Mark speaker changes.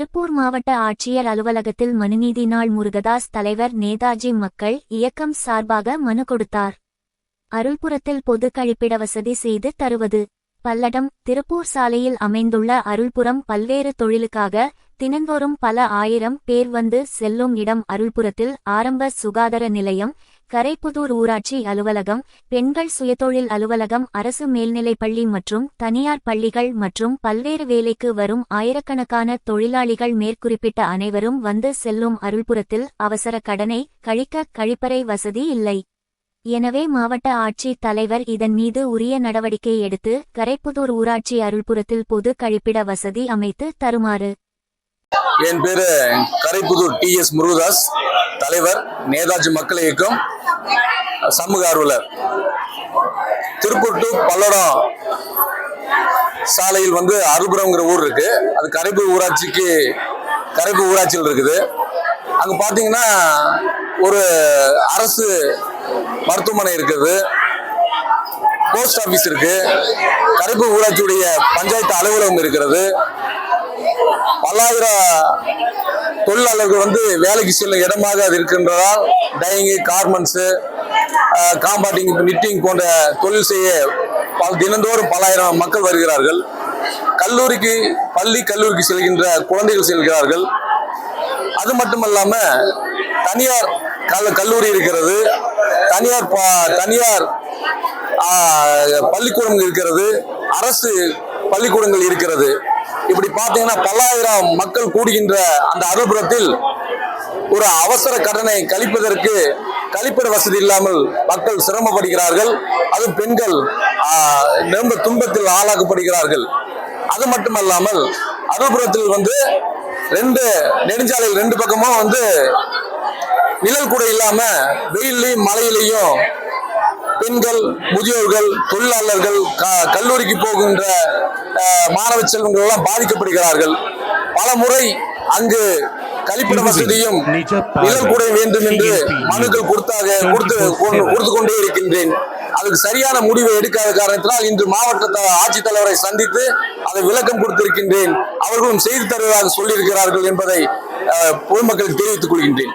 Speaker 1: திருப்பூர் மாவட்ட ஆட்சியர் அலுவலகத்தில் மனுநீதி நாள் முருகதாஸ் தலைவர் நேதாஜி மக்கள் இயக்கம் சார்பாக மனு கொடுத்தார். அருள்புரத்தில் பொது கழிப்பிட வசதி செய்து தருவது. பல்லடம் திருப்பூர் சாலையில் அமைந்துள்ள அருள்புரம் பல்வேறு தொழிலுக்காக தினந்தோறும் பல ஆயிரம் பேர் வந்து செல்லும் இடம் அருள்புரத்தில் ஆரம்ப சுகாதார நிலையம் கரைப்புதூர் ஊராட்சி அலுவலகம் பெண்கள் சுயதொழில் அலுவலகம் அரசு மேல்நிலைப்பள்ளி மற்றும் தனியார் பள்ளிகள் மற்றும் பல்வேறு வேலைக்கு வரும் ஆயிரக்கணக்கான தொழிலாளிகள் மேற்குறிப்பிட்ட அனைவரும் வந்து செல்லும் அருள்புரத்தில் அவசர கடனை கழிக்க கழிப்பறை வசதி இல்லை. எனவே மாவட்ட ஆட்சி தலைவர் இதன் மீது உரிய நடவடிக்கை எடுத்து கரைப்புதூர் ஊராட்சி அருள்புரத்தில் பொது கழிப்பிட வசதி அமைத்து தருமாறு
Speaker 2: என் பேரு கரைப்புதூர் டி எஸ் முருகதாஸ் தலைவர் நேதாஜி மக்கள் இயக்கம் சமூக ஆர்வலர். திருப்பூர் டு பல்லடம் சாலையில் வந்து அருபுரம்ங்கிற ஊர் இருக்கு. அது கரைப்பு ஊராட்சிக்கு கரைப்பு ஊராட்சியில் இருக்குது. அங்க பாத்தீங்கன்னா ஒரு அரசு மருத்துவமனை இருக்குது. போஸ்ட் ஆபீஸ் இருக்கு. கரைப்பு ஊராட்சியுடைய பஞ்சாயத்து அலுவலகம் இருக்கிறது. பல்லாயிரம் தொழிலாளர்கள் வந்து வேலைக்கு செல்லும் இடமாக அது இருக்கின்றதால் டையிங்கு கார்மெண்ட்ஸு காம்பாட்டிங் நிட்டிங் போன்ற தொழில் செய்ய பல தினந்தோறும் பல்லாயிரம் மக்கள் வருகிறார்கள். கல்லூரிக்கு பள்ளி கல்லூரிக்கு செல்கின்ற குழந்தைகள் செல்கிறார்கள். அது மட்டுமல்லாம தனியார் கல் கல்லூரி இருக்கிறது. தனியார் தனியார் பள்ளிக்கூடங்கள் பள்ளிக்கூடம் இருக்கிறது. அரசு பள்ளிக்கூடங்கள் இருக்கிறது. இப்படி பார்த்தீங்கன்னா பல்லாயிரம் மக்கள் கூடுகின்ற அந்த அருள்புரத்தில் ஒரு அவசர கடனை கழிப்பதற்கு கழிப்பிட வசதி இல்லாமல் மக்கள் சிரமப்படுகிறார்கள். அதுவும் பெண்கள் நிரம்ப துன்பத்தில் ஆளாக்கப்படுகிறார்கள். அது மட்டுமல்லாமல் அருள்புரத்தில் வந்து ரெண்டு நெடுஞ்சாலையில் ரெண்டு பக்கமும் வந்து நிழல் கூட இல்லாம வெயிலையும் மழையிலையும் பெண்கள் முதியோர்கள் தொழிலாளர்கள் கல்லூரிக்கு போகின்ற மாணவ செல்வங்கள் எல்லாம் பாதிக்கப்படுகிறார்கள். பல முறை அங்கு கழிப்பிட வசதியும் நிழல் கூட வேண்டும் என்று மனுக்கள் கொடுத்தாக கொடுத்து கொடுத்து கொண்டே இருக்கின்றேன். அதுக்கு சரியான முடிவை எடுக்காத காரணத்தினால் இன்று மாவட்ட ஆட்சித்தலைவரை சந்தித்து அதை விளக்கம் கொடுத்திருக்கின்றேன். அவர்களும் செய்து தருவதாக சொல்லியிருக்கிறார்கள் என்பதை பொதுமக்களுக்கு தெரிவித்துக் கொள்கின்றேன்.